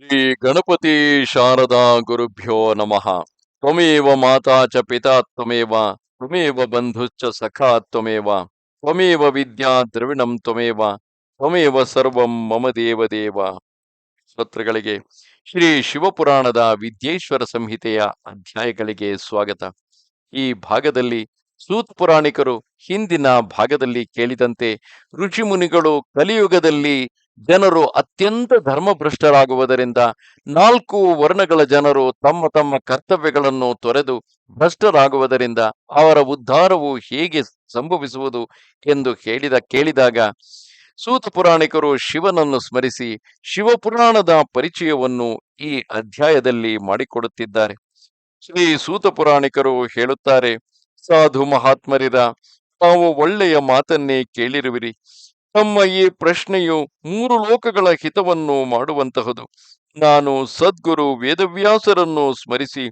ಶ್ರೀ ಗಣಪತಿ ಶಾರದಾ ಗುರುಭ್ಯೋ ನಮಃ. ತ್ವಮೇವ ಮಾತಾ ಚ ಪಿತಾ ತ್ವಮೇವ ತ್ವಮೇವ ಬಂಧುಶ್ಚ ಸಖಾ ತ್ವಮೇವ ತ್ವಮೇವ ವಿದ್ಯಾ ದ್ರವಿಣಂ ತ್ವಮೇವ ತ್ವಮೇವ ಸರ್ವಂ ಮಮ ದೇವ ದೇವ ಶ್ರೋತೃಗಳಿಗೆ ಶ್ರೀ ಶಿವಪುರಾಣದ ವಿದ್ಯೇಶ್ವರ ಸಂಹಿತೆಯ ಅಧ್ಯಾಯಗಳಿಗೆ ಸ್ವಾಗತ. ಈ ಭಾಗದಲ್ಲಿ ಸೂತ್ ಪುರಾಣಿಕರು ಹಿಂದಿನ ಭಾಗದಲ್ಲಿ ಕೇಳಿದಂತೆ ಋಷಿಮುನಿಗಳು ಕಲಿಯುಗದಲ್ಲಿ ಜನರು ಅತ್ಯಂತ ಧರ್ಮಭ್ರಷ್ಟರಾಗುವುದರಿಂದ ನಾಲ್ಕು ವರ್ಣಗಳ ಜನರು ತಮ್ಮ ತಮ್ಮ ಕರ್ತವ್ಯಗಳನ್ನು ತೊರೆದು ಭ್ರಷ್ಟರಾಗುವುದರಿಂದ ಅವರ ಉದ್ಧಾರವು ಹೇಗೆ ಸಂಭವಿಸುವುದು ಎಂದು ಹೇಳಿದ ಕೇಳಿದಾಗ, ಸೂತ ಪುರಾಣಿಕರು ಶಿವನನ್ನು ಸ್ಮರಿಸಿ ಶಿವಪುರಾಣದ ಪರಿಚಯವನ್ನು ಈ ಅಧ್ಯಾಯದಲ್ಲಿ ಮಾಡಿಕೊಡುತ್ತಿದ್ದಾರೆ. ಶ್ರೀ ಸೂತ ಪುರಾಣಿಕರು ಹೇಳುತ್ತಾರೆ, ಸಾಧು ಮಹಾತ್ಮರಿರ, ತಾವು ಒಳ್ಳೆಯ ಮಾತನ್ನೇ ಕೇಳಿರುವಿರಿ. ತಮ್ಮ ಈ ಪ್ರಶ್ನೆಯು ಮೂರು ಲೋಕಗಳ ಹಿತವನ್ನು ಮಾಡುವಂತಹದು. ನಾನು ಸದ್ಗುರು ವೇದವ್ಯಾಸರನ್ನು ಸ್ಮರಿಸಿ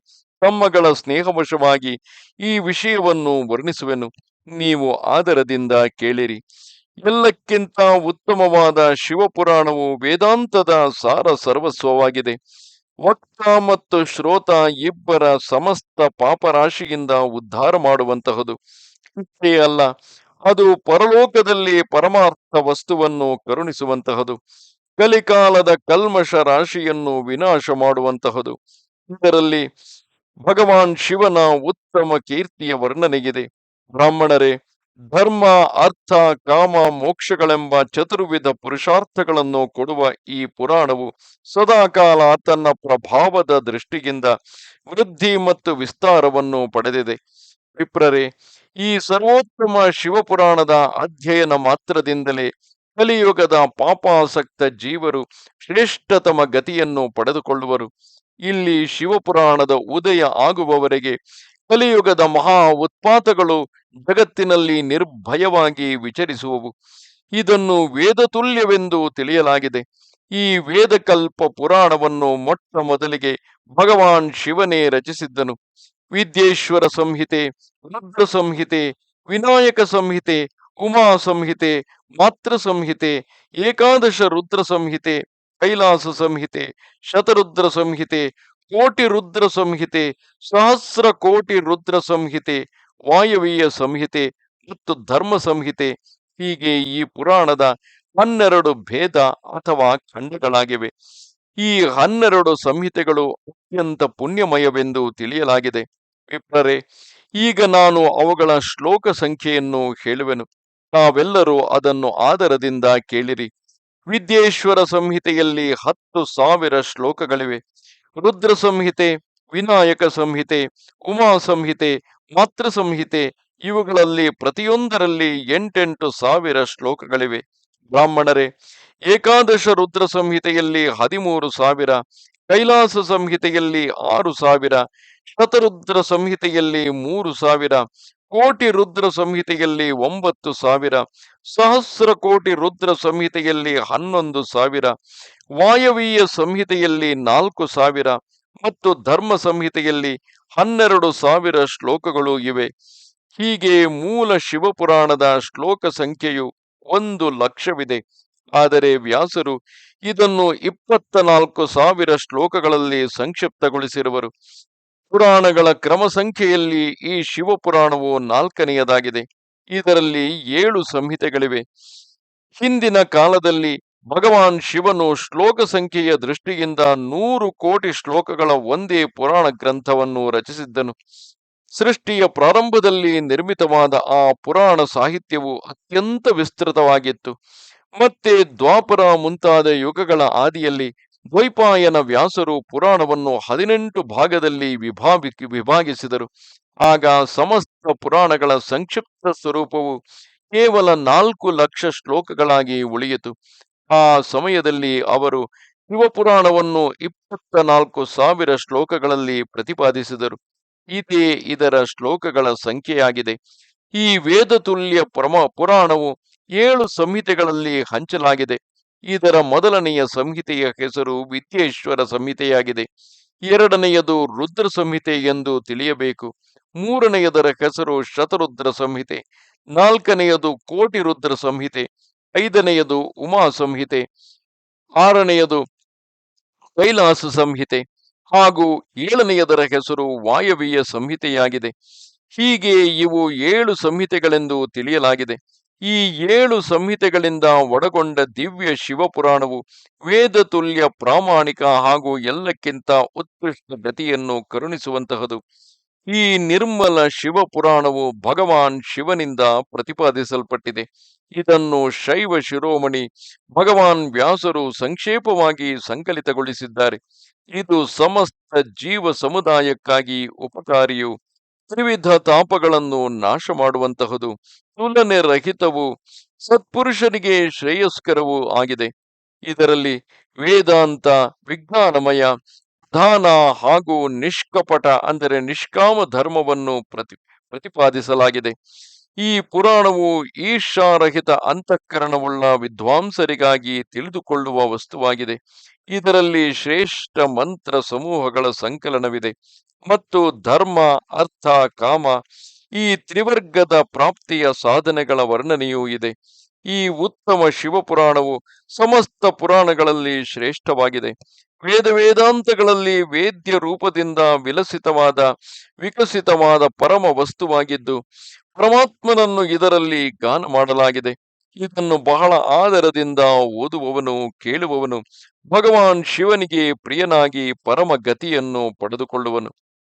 ತಮ್ಮಗಳ ಸ್ನೇಹವಶವಾಗಿ ಈ ವಿಷಯವನ್ನು ವರ್ಣಿಸುವೆನು. ನೀವು ಆದರದಿಂದ ಕೇಳಿರಿ. ಎಲ್ಲಕ್ಕಿಂತ ಉತ್ತಮವಾದ ಶಿವಪುರಾಣವು ವೇದಾಂತದ ಸಾರ ಸರ್ವಸ್ವವಾಗಿದೆ. ವಕ್ತ ಮತ್ತು ಶ್ರೋತ ಇಬ್ಬರ ಸಮಸ್ತ ಪಾಪರಾಶಿಯಿಂದ ಉದ್ಧಾರ ಮಾಡುವಂತಹದು. ಅಲ್ಲ ಅದು ಪರಲೋಕದಲ್ಲಿ ಪರಮಾರ್ಥ ವಸ್ತುವನ್ನು ಕರುಣಿಸುವಂತಹದು. ಕಲಿಕಾಲದ ಕಲ್ಮಶ ರಾಶಿಯನ್ನು ವಿನಾಶ ಮಾಡುವಂತಹದು. ಇದರಲ್ಲಿ ಭಗವಾನ್ ಶಿವನ ಉತ್ತಮ ಕೀರ್ತಿಯ ವರ್ಣನೆಗಿದೆ. ಬ್ರಾಹ್ಮಣರೇ, ಧರ್ಮ, ಅರ್ಥ, ಕಾಮ, ಮೋಕ್ಷಗಳೆಂಬ ಚತುರ್ವಿಧ ಪುರುಷಾರ್ಥಗಳನ್ನು ಕೊಡುವ ಈ ಪುರಾಣವು ಸದಾಕಾಲ ತನ್ನ ಪ್ರಭಾವದ ದೃಷ್ಟಿಯಿಂದ ವೃದ್ಧಿ ಮತ್ತು ವಿಸ್ತಾರವನ್ನು ಪಡೆದಿದೆ. ವಿಪ್ರರೇ ಈ ಸರ್ವೋತ್ತಮ ಶಿವಪುರಾಣದ ಅಧ್ಯಯನ ಮಾತ್ರದಿಂದಲೇ ಕಲಿಯುಗದ ಪಾಪಾಸಕ್ತ ಜೀವರು ಶ್ರೇಷ್ಠತಮ ಗತಿಯನ್ನು ಪಡೆದುಕೊಳ್ಳುವರು. ಇಲ್ಲಿ ಶಿವಪುರಾಣದ ಉದಯ ಆಗುವವರೆಗೆ ಕಲಿಯುಗದ ಮಹಾ ಉತ್ಪಾತಗಳು ಜಗತ್ತಿನಲ್ಲಿ ನಿರ್ಭಯವಾಗಿ ವಿಚರಿಸುವವು. ಇದನ್ನು ವೇದತುಲ್ಯವೆಂದು ತಿಳಿಯಲಾಗಿದೆ. ಈ ವೇದಕಲ್ಪ ಪುರಾಣವನ್ನು ಮೊಟ್ಟ ಮೊದಲಿಗೆ ಭಗವಾನ್ ಶಿವನೇ ರಚಿಸಿದ್ದನು. ವಿದ್ಯೇಶ್ವರ ಸಂಹಿತೆ, ರುದ್ರ ಸಂಹಿತೆ, ವಿನಾಯಕ ಸಂಹಿತೆ, ಉಮಾ ಸಂಹಿತೆ, ಮಾತೃ ಸಂಹಿತೆ, ಏಕಾದಶ ರುದ್ರ ಸಂಹಿತೆ, ಕೈಲಾಸ ಸಂಹಿತೆ, ಶತರುದ್ರ ಸಂಹಿತೆ, ಕೋಟಿ ರುದ್ರ ಸಂಹಿತೆ, ಸಹಸ್ರ ಕೋಟಿ ರುದ್ರ ಸಂಹಿತೆ ವಾಯವೀಯ ಸಂಹಿತೆ, ಮತ್ತು ಧರ್ಮ ಸಂಹಿತೆ. ಹೀಗೆ ಈ ಪುರಾಣದ ಹನ್ನೆರಡು ಭೇದ ಅಥವಾ ಖಂಡಗಳಾಗಿವೆ. ಈ ಹನ್ನೆರಡು ಸಂಹಿತೆಗಳು ಅತ್ಯಂತ ಪುಣ್ಯಮಯವೆಂದು ತಿಳಿಯಲಾಗಿದೆ. ವಿಪ್ರರೇ ಈಗ ನಾನು ಅವುಗಳ ಶ್ಲೋಕ ಸಂಖ್ಯೆಯನ್ನು ಹೇಳುವೆನು. ನಾವೆಲ್ಲರೂ ಅದನ್ನು ಆದರದಿಂದ ಕೇಳಿರಿ. ವಿದ್ಯೇಶ್ವರ ಸಂಹಿತೆಯಲ್ಲಿ ಹತ್ತು ಸಾವಿರ ಶ್ಲೋಕಗಳಿವೆ. ರುದ್ರ ಸಂಹಿತೆ, ವಿನಾಯಕ ಸಂಹಿತೆ, ಉಮಾ ಸಂಹಿತೆ, ಮಾತೃ ಸಂಹಿತೆ ಇವುಗಳಲ್ಲಿ ಪ್ರತಿಯೊಂದರಲ್ಲಿ ಎಂಟೆಂಟು ಸಾವಿರ ಶ್ಲೋಕಗಳಿವೆ. ಬ್ರಾಹ್ಮಣರೇ ಏಕಾದಶ ರುದ್ರ ಸಂಹಿತೆಯಲ್ಲಿ ಹದಿಮೂರು ಸಾವಿರ, ಕೈಲಾಸ ಸಂಹಿತೆಯಲ್ಲಿ ಆರು ಸಾವಿರ, ಶತರುದ್ರ ಸಂಹಿತೆಯಲ್ಲಿ ಮೂರು ಸಾವಿರ, ಕೋಟಿ ರುದ್ರ ಸಂಹಿತೆಯಲ್ಲಿ ಒಂಬತ್ತು ಸಾವಿರ, ಸಹಸ್ರ ಕೋಟಿ ರುದ್ರ ಸಂಹಿತೆಯಲ್ಲಿ ಹನ್ನೊಂದು ಸಾವಿರ ವಾಯವೀಯ ಸಂಹಿತೆಯಲ್ಲಿ ನಾಲ್ಕು ಸಾವಿರ ಮತ್ತು ಧರ್ಮ ಸಂಹಿತೆಯಲ್ಲಿ ಹನ್ನೆರಡು ಸಾವಿರ ಶ್ಲೋಕಗಳು ಇವೆ. ಹೀಗೆ ಮೂಲ ಶಿವಪುರಾಣದ ಶ್ಲೋಕ ಸಂಖ್ಯೆಯು ಒಂದು ಲಕ್ಷವಿದೆ. ಆದರೆ ವ್ಯಾಸರು ಇದನ್ನು ಇಪ್ಪತ್ತ ನಾಲ್ಕು ಸಾವಿರ ಶ್ಲೋಕಗಳಲ್ಲಿ ಸಂಕ್ಷಿಪ್ತಗೊಳಿಸಿರುವರು. ಪುರಾಣಗಳ ಕ್ರಮ ಸಂಖ್ಯೆಯಲ್ಲಿ ಈ ಶಿವಪುರಾಣವು ನಾಲ್ಕನೆಯದಾಗಿದೆ. ಇದರಲ್ಲಿ ಏಳು ಸಂಹಿತೆಗಳಿವೆ. ಹಿಂದಿನ ಕಾಲದಲ್ಲಿ ಭಗವಾನ್ ಶಿವನು ಶ್ಲೋಕ ಸಂಖ್ಯೆಯ ದೃಷ್ಟಿಯಿಂದ ನೂರು ಕೋಟಿ ಶ್ಲೋಕಗಳ ಒಂದೇ ಪುರಾಣ ಗ್ರಂಥವನ್ನು ರಚಿಸಿದ್ದನು. ಸೃಷ್ಟಿಯ ಪ್ರಾರಂಭದಲ್ಲಿ ನಿರ್ಮಿತವಾದ ಆ ಪುರಾಣ ಸಾಹಿತ್ಯವು ಅತ್ಯಂತ ವಿಸ್ತೃತವಾಗಿತ್ತು. ಮತ್ತೆ ದ್ವಾಪರ ಮುಂತಾದ ಯುಗಗಳ ಆದಿಯಲ್ಲಿ ದ್ವೈಪಾಯನ ವ್ಯಾಸರು ಪುರಾಣವನ್ನು ಹದಿನೆಂಟು ಭಾಗದಲ್ಲಿ ವಿಭಾಗಿ ವಿಭಾಗಿಸಿದರು. ಆಗ ಸಮಸ್ತ ಪುರಾಣಗಳ ಸಂಕ್ಷಿಪ್ತ ಸ್ವರೂಪವು ಕೇವಲ ನಾಲ್ಕು ಲಕ್ಷ ಶ್ಲೋಕಗಳಾಗಿ ಉಳಿಯಿತು. ಆ ಸಮಯದಲ್ಲಿ ಅವರು ಶಿವಪುರಾಣವನ್ನು ಇಪ್ಪತ್ತ ನಾಲ್ಕು ಸಾವಿರ ಶ್ಲೋಕಗಳಲ್ಲಿ ಪ್ರತಿಪಾದಿಸಿದರು. ಇದೇ ಇದರ ಶ್ಲೋಕಗಳ ಸಂಖ್ಯೆಯಾಗಿದೆ. ಈ ವೇದತುಲ್ಯ ಪ್ರಮ ಪುರಾಣವು ಏಳು ಸಂಹಿತೆಗಳಲ್ಲಿ ಹಂಚಲಾಗಿದೆ. ಇದರ ಮೊದಲನೆಯ ಸಂಹಿತೆಯ ಹೆಸರು ವಿದ್ಯೇಶ್ವರ ಸಂಹಿತೆಯಾಗಿದೆ. ಎರಡನೆಯದು ರುದ್ರ ಸಂಹಿತೆ ಎಂದು ತಿಳಿಯಬೇಕು. ಮೂರನೆಯದರ ಹೆಸರು ಶತರುದ್ರ ಸಂಹಿತೆ. ನಾಲ್ಕನೆಯದು ಕೋಟಿ ರುದ್ರ ಸಂಹಿತೆ. ಐದನೆಯದು ಉಮಾ ಸಂಹಿತೆ. ಆರನೆಯದು ಕೈಲಾಸ ಸಂಹಿತೆ. ಹಾಗೂ ಏಳನೆಯದರ ಹೆಸರು ವಾಯವೀಯ ಸಂಹಿತೆಯಾಗಿದೆ. ಹೀಗೆ ಇವು ಏಳು ಸಂಹಿತೆಗಳೆಂದು ತಿಳಿಯಲಾಗಿದೆ. ಈ ಏಳು ಸಂಹಿತೆಗಳಿಂದ ಒಳಗೊಂಡ ದಿವ್ಯ ಶಿವಪುರಾಣವು ವೇದ ತುಲ್ಯ ಪ್ರಾಮಾಣಿಕ ಹಾಗೂ ಎಲ್ಲಕ್ಕಿಂತ ಉತ್ಕೃಷ್ಟ ಗತಿಯನ್ನು ಕರುಣಿಸುವಂತಹದು. ಈ ನಿರ್ಮಲ ಶಿವಪುರಾಣವು ಭಗವಾನ್ ಶಿವನಿಂದ ಪ್ರತಿಪಾದಿಸಲ್ಪಟ್ಟಿದೆ. ಇದನ್ನು ಶೈವ ಶಿರೋಮಣಿ, ಭಗವಾನ್ ವ್ಯಾಸರು ಸಂಕ್ಷೇಪವಾಗಿ ಸಂಕಲಿತಗೊಳಿಸಿದ್ದಾರೆ. ಇದು ಸಮಸ್ತ ಜೀವ ಸಮುದಾಯಕ್ಕಾಗಿ ಉಪಕಾರಿಯು. ತ್ರಿವಿಧ ತಾಪಗಳನ್ನು ನಾಶ ಮಾಡುವಂತಹದು ತುಲನೆ ರಹಿತವು ಸತ್ಪುರುಷರಿಗೆ ಶ್ರೇಯಸ್ಕರವೂ ಆಗಿದೆ. ಇದರಲ್ಲಿ ವೇದಾಂತ, ವಿಜ್ಞಾನಮಯ ದಾನ ಹಾಗೂ ನಿಷ್ಕಪಟ ಅಂದರೆ ನಿಷ್ಕಾಮ ಧರ್ಮವನ್ನು ಪ್ರತಿ, ಪ್ರತಿಪಾದಿಸಲಾಗಿದೆ. ಈ ಪುರಾಣವು ಈಶಾರಹಿತ ಅಂತಃಕರಣವುಳ್ಳ ವಿದ್ವಾಂಸರಿಗಾಗಿ ತಿಳಿದುಕೊಳ್ಳುವ ವಸ್ತುವಾಗಿದೆ. ಇದರಲ್ಲಿ ಶ್ರೇಷ್ಠ ಮಂತ್ರ ಸಮೂಹಗಳ ಸಂಕಲನವಿದೆ ಮತ್ತು ಧರ್ಮ, ಅರ್ಥ, ಕಾಮ ಈ ತ್ರಿವರ್ಗದ ಪ್ರಾಪ್ತಿಯ ಸಾಧನೆಗಳ ವರ್ಣನೆಯೂ ಇದೆ. ಈ ಉತ್ತಮ ಶಿವಪುರಾಣವು ಸಮಸ್ತ ಪುರಾಣಗಳಲ್ಲಿ ಶ್ರೇಷ್ಠವಾಗಿದೆ. ವೇದ ವೇದಾಂತಗಳಲ್ಲಿ ವೇದ್ಯ ರೂಪದಿಂದ ವಿಲಸಿತವಾದ, ವಿಕಸಿತವಾದ ಪರಮ ವಸ್ತುವಾಗಿದ್ದು ಪರಮಾತ್ಮನನ್ನು ಇದರಲ್ಲಿ ಗಾನ ಮಾಡಲಾಗಿದೆ. ಇದನ್ನು ಬಹಳ ಆದರದಿಂದ ಓದುವವನು, ಕೇಳುವವನು ಭಗವಾನ್ ಶಿವನಿಗೆ ಪ್ರಿಯನಾಗಿ ಪರಮ ಗತಿಯನ್ನು ಪಡೆದುಕೊಳ್ಳುವನು.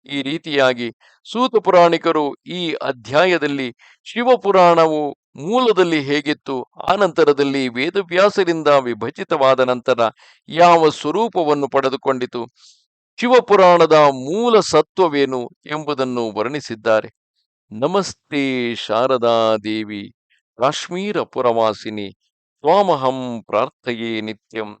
ಈ ರೀತಿಯಾಗಿ ಸೂತ ಪುರಾಣಿಕರು ಈ ಅಧ್ಯಾಯದಲ್ಲಿ ಶಿವಪುರಾಣವು ಮೂಲದಲ್ಲಿ ಹೇಗಿತ್ತು, ಆನಂತರದಲ್ಲಿ ವೇದವ್ಯಾಸರಿಂದ ವಿಭಜಿತವಾದ ನಂತರ ಯಾವ ಸ್ವರೂಪವನ್ನು ಪಡೆದುಕೊಂಡಿತು, ಶಿವಪುರಾಣದ ಮೂಲ ಸತ್ವವೇನು ಎಂಬುದನ್ನು ವರ್ಣಿಸಿದ್ದಾರೆ. ನಮಸ್ತೆ ಶಾರದಾ ದೇವಿ, ಕಾಶ್ಮೀರ ಪುರವಾಸಿನಿ ಸ್ವಾಮಹಂ ಪ್ರಾರ್ಥಯೇ ನಿತ್ಯಂ.